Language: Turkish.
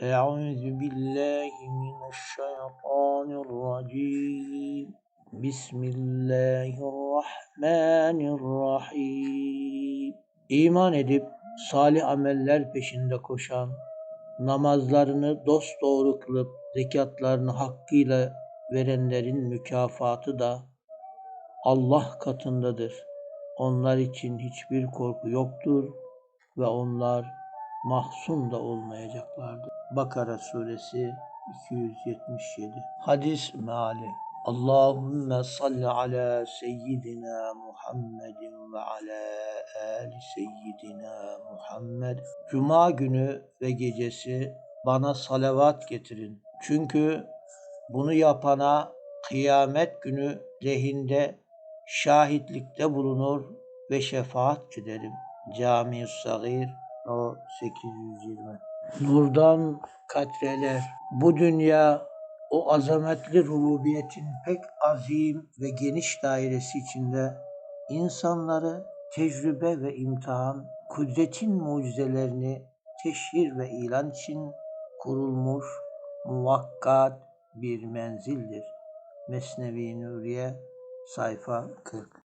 أعوذ بالله من الشيطان الرجيم بسم الله الرحمن الرحيم İman edip salih ameller peşinde koşan, namazlarını dosdoğru kılıp zekatlarını hakkıyla verenlerin mükafatı da Allah katındadır. Onlar için hiçbir korku yoktur ve onlar mahzun da olmayacaklardır. Bakara suresi 277 Hadis meali Allahümme salli ala seyyidina Muhammedin ve ala ali seyyidina Muhammed. Cuma günü ve gecesi bana salavat getirin. Çünkü bunu yapana kıyamet günü lehinde şahitlikte bulunur ve şefaat ederim. Cami-i Sagir o 820 Nurdan katreler bu dünya o azametli rububiyetin pek azim ve geniş dairesi içinde insanları tecrübe ve imtihan, kudretin mucizelerini teşhir ve ilan için kurulmuş muvakkat bir menzildir. Mesnevi Nuriye sayfa 40